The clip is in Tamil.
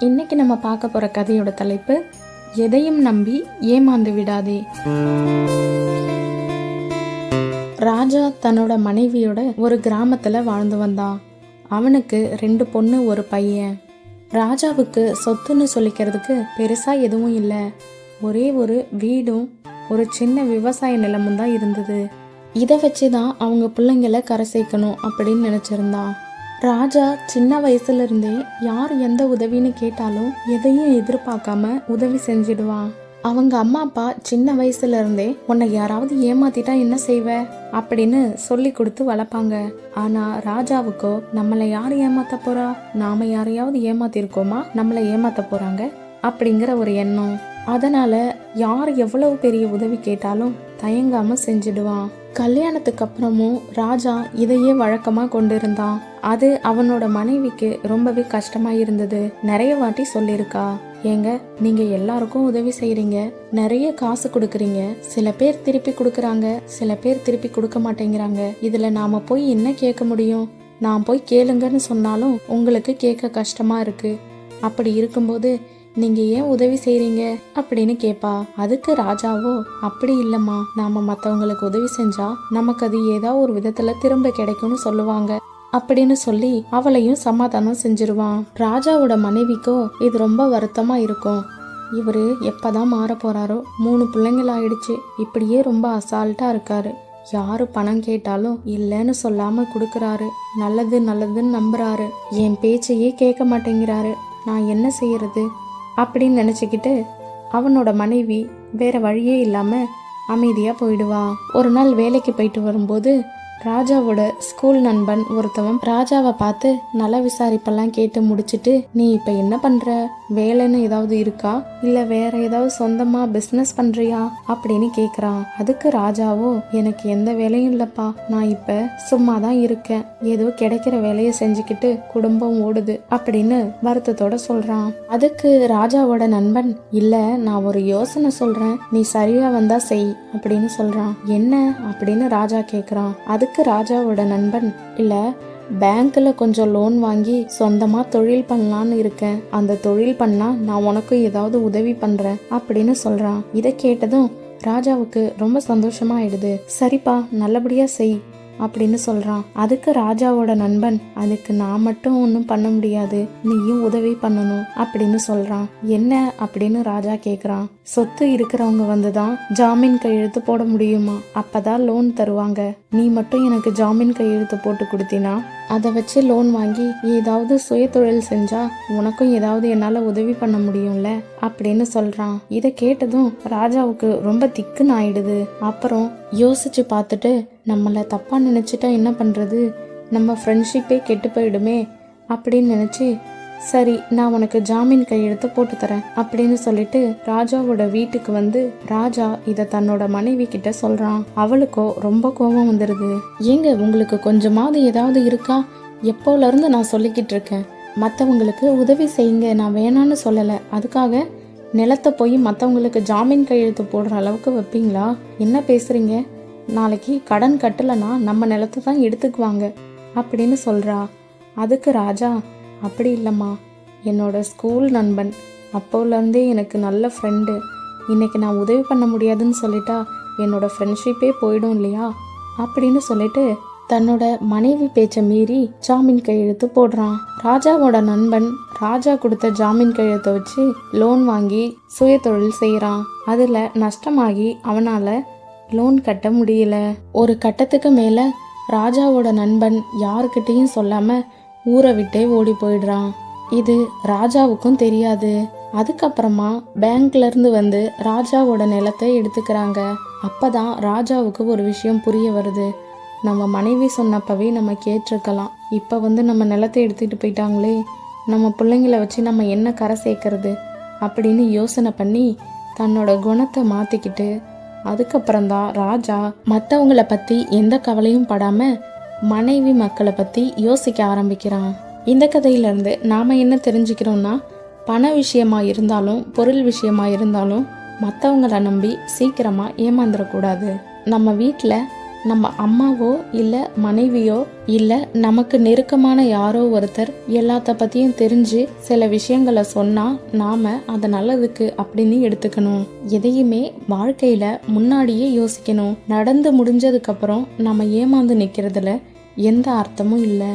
இன்னைக்கு நம்ம பார்க்க போற கதையோட தலைப்பு எதையும் நம்பி ஏமாந்து விடாதே. ராஜா தன்னோட மனைவியோட ஒரு கிராமத்துல வாழ்ந்து வந்தான். அவனுக்கு ரெண்டு பொண்ணு ஒரு பையன். ராஜாவுக்கு சொத்துன்னு சொல்லிக்கிறதுக்கு பெருசா எதுவும் இல்லை. ஒரே ஒரு வீடும் ஒரு சின்ன விவசாய நிலமும் தான் இருந்தது. இதை வச்சு தான் அவங்க பிள்ளைங்களை கரை சேர்க்கணும் அப்படின்னு நினச்சிருந்தான். ராஜா சின்ன வயசுலேருந்தே யார் எந்த உதவின்னு கேட்டாலும் எதையும் எதிர்பார்க்காம உதவி செஞ்சிடுவான் அவங்க அம்மா அப்பா சின்ன வயசுல இருந்தே உன்னை யாராவது ஏமாத்திட்டா என்ன செய்வ? அப்படின்னு சொல்லி கொடுத்து வளர்ப்பாங்க. ஆனா ராஜாவுக்கோ நம்மளை யார் ஏமாத்த போறா? நாம யாரையாவது ஏமாத்திருக்கோமா? நம்மளை ஏமாத்த போறாங்க? அப்படிங்கிற ஒரு எண்ணம். அதனால யார் எவ்வளவு பெரிய உதவி கேட்டாலும் தயங்காம செஞ்சிடுவான் கல்யாணத்துக்கு அப்புறமும் ராஜா இதையே வழக்கமா கொண்டிருந்தான். அது அவனோட மனைவிக்கு ரொம்பவே கஷ்டமா இருந்தது. நிறைய வாட்டி சொல்லியிருக்கா ஏங்க நீங்க எல்லாருக்கும் உதவி செய்யறீங்க நிறைய காசு கொடுக்குறீங்க. சில பேர் திருப்பி கொடுக்குறாங்க சில பேர் திருப்பி கொடுக்க மாட்டேங்கிறாங்க. இதுல நாம போய் என்ன கேட்க முடியும்? நான் போய் கேளுங்கன்னு சொன்னாலும் உங்களுக்கு கேட்க கஷ்டமா இருக்கு. அப்படி இருக்கும்போது நீங்க ஏன் உதவி செய்யறீங்க அப்படின்னு கேப்பா. அதுக்கு ராஜாவோ? அப்படி இல்லம்மா. நாம மத்தவங்களுக்கு உதவி செஞ்சா நமக்கு அது ஏதாவது ஒரு விதத்துல திரும்ப கிடைக்கும்னு சொல்லுவாங்க. அப்படின்னு சொல்லி அவளையும் சமாதானம் செஞ்சிருவான். ராஜாவோட மனைவிக்கோ இது ரொம்ப வருத்தமா இருக்கும். இவரு எப்பதான் மாற போறாரோ மூணு பிள்ளைங்கள் ஆயிடுச்சு. இப்படியே ரொம்ப அசால்ட்டா இருக்காரு. யாரு பணம் கேட்டாலும் இல்லைன்னு சொல்லாம கொடுக்கறாரு. நல்லது நல்லதுன்னு நம்புறாரு. என் பேச்சையே கேட்க மாட்டேங்கிறாரு. நான் என்ன செய்யறது? அப்படின்னு நினச்சிக்கிட்டு அவனோட மனைவி வேற வழியே இல்லாமல் அமைதியாக போயிடுவா. ஒரு நாள் வேலைக்கு போயிட்டு வரும்போது ராஜாவோட ஸ்கூல் நண்பன் ஒருத்தவன் ராஜாவை பார்த்து நல விசாரிப்பெல்லாம் கேட்டு முடிச்சுட்டு நீ இப்போ என்ன பண்ணுற வேலைன்னு ஏதாவது இருக்கா? இல்லை வேற ஏதாவது சொந்தமா பிஸ்னஸ் பண்ணுறியா அப்படின்னு கேட்குறான் அதுக்கு ராஜாவோ எனக்கு எந்த வேலையும் இல்லைப்பா. நான் இப்போ சும்மா தான் இருக்கேன். ஏதோ கிடைக்கிற வேலையை செஞ்சுக்கிட்டு குடும்பம் ஓடுது அப்படின்னு வருத்தத்தோட சொல்றான். அதுக்கு ராஜாவோட நண்பன் இல்ல நான் ஒரு யோசனை சொல்றேன். நீ சரியா வந்தா செய் அப்படின்னு சொல்றான். என்ன? அப்படின்னு ராஜா கேக்குறான். அதுக்கு ராஜாவோட நண்பன்? இல்ல பேங்க்ல கொஞ்சம் லோன் வாங்கி சொந்தமா தொழில் பண்ணலான்னு இருக்கேன். அந்த தொழில் பண்ணா நான் உனக்கு ஏதாவது உதவி பண்றேன் அப்படின்னு சொல்றான். இதை கேட்டதும் ராஜாவுக்கு ரொம்ப சந்தோஷமா ஆயிடுது சரிப்பா நல்லபடியா செய். அப்படின்னு சொல்றான். அதுக்கு ராஜாவோட நண்பன் அதுக்கு நான் மட்டும் ஒன்றும் பண்ண முடியாது. நீயும் உதவி பண்ணணும் அப்படின்னு சொல்றான். என்ன? அப்படின்னு ராஜா கேக்குறான். சொத்து இருக்கிறவங்க வந்து தான் ஜாமீன் கையெழுத்து போட முடியுமா? அப்பதான் லோன் தருவாங்க. நீ மட்டும் எனக்கு ஜாமீன் கையெழுத்து போட்டு கொடுத்தினா அதை வச்சு லோன் வாங்கி ஏதாவது சுய தொழில் செஞ்சா உனக்கும் ஏதாவது என்னால உதவி பண்ண முடியும்ல அப்படின்னு சொல்றான். இதை கேட்டதும் ராஜாவுக்கு ரொம்ப திக்குன்னு ஆயிடுது. அப்புறம் யோசிச்சு பார்த்துட்டு நம்மள தப்பா நினைச்சிட்டா என்ன பண்றது? நம்ம ஃப்ரெண்ட்ஷிப்பே கெட்டு போயிடுமே அப்படின்னு நினைச்சு சரி நான் உனக்கு ஜாமீன் கையெழுத்து போட்டு தரேன் அப்படின்னு சொல்லிட்டு ராஜாவோட வீட்டுக்கு வந்து ராஜா இதை தன்னோட மனைவி கிட்ட சொல்றான். அவளுக்கோ ரொம்ப கோபம் வந்துடுது ஏங்க உங்களுக்கு கொஞ்சமாவது ஏதாவது இருக்கா? எப்போல இருந்து நான் சொல்லிக்கிட்டு இருக்கேன்? மற்றவங்களுக்கு உதவி செய்யுங்க நான் வேணான்னு சொல்லலை. அதுக்காக நிலத்தை போய் மற்றவங்களுக்கு ஜாமீன் கையெழுத்து போடுற அளவுக்கு வைப்பீங்களா? என்ன பேசுறீங்க? நாளைக்கு கடன் கட்டலைன்னா நம்ம நிலத்தை தான் எடுத்துக்குவாங்க அப்படின்னு சொல்றா. அதுக்கு ராஜா அப்படி இல்லைம்மா. என்னோட ஸ்கூல் நண்பன். அப்போலேருந்தே எனக்கு நல்ல ஃப்ரெண்டு இன்றைக்கி நான் உதவி பண்ண முடியாதுன்னு சொல்லிட்டா என்னோடய ஃப்ரெண்ட்ஷிப்பே போயிடும் இல்லையா? அப்படின்னு சொல்லிட்டு தன்னோட மனைவி பேச்சை மீறி ஜாமீன் கையெழுத்து போடுறான். ராஜாவோட நண்பன் ராஜா கொடுத்த ஜாமீன் கையெழுத்தை வச்சு லோன் வாங்கி சுய தொழில் செய்கிறான் அதில் நஷ்டமாகி அவனால் லோன் கட்ட முடியல. ஒரு கட்டத்துக்கு மேலே ராஜாவோட நண்பன் யாருக்கிட்டேயும் சொல்லாமல் ஊரை விட்டே ஓடி போயிடுறான். இது ராஜாவுக்கும் தெரியாது. அதுக்கப்புறமா பேங்க்ல இருந்து வந்து ராஜாவோட நிலத்தை எடுத்துக்கிறாங்க. அப்பதான் ராஜாவுக்கு ஒரு விஷயம் புரிய வருது. நம்ம மனைவி சொன்னப்பவே நம்ம கேட்டிருக்கலாம். இப்போ வந்து நம்ம நிலத்தை எடுத்துகிட்டு போயிட்டாங்களே. நம்ம பிள்ளைங்கள வச்சு நம்ம என்ன கரை சேர்க்கறது? அப்படின்னு யோசனை பண்ணி தன்னோட குணத்தை மாற்றிக்கிட்டு அதுக்கப்புறம்தான் ராஜா மற்றவங்கள பற்றி எந்த கவலையும் படாமல் மனைவி மக்களை பற்றி யோசிக்க ஆரம்பிக்கிறான். இந்த கதையிலேருந்து நாம் என்ன தெரிஞ்சுக்கிறோம்னா பண விஷயமா இருந்தாலும் பொருள் விஷயமா இருந்தாலும் மற்றவங்கள நம்பி சீக்கிரமாக ஏமாந்துடக்கூடாது நம்ம வீட்டில் நம்ம அம்மாவோ இல்லை மனைவியோ இல்லை நமக்கு நெருக்கமான யாரோ ஒருத்தர் எல்லாத்த பற்றியும் தெரிஞ்சு சில விஷயங்களை சொன்னால் நாம் அதை நல்லதுக்கு அப்படின்னு எடுத்துக்கணும். எதையுமே வாழ்க்கையில் முன்னாடியே யோசிக்கணும். நடந்து முடிஞ்சதுக்கப்புறம் நம்ம ஏமாந்து நிற்கிறதுல எந்த அர்த்தமும் இல்லை.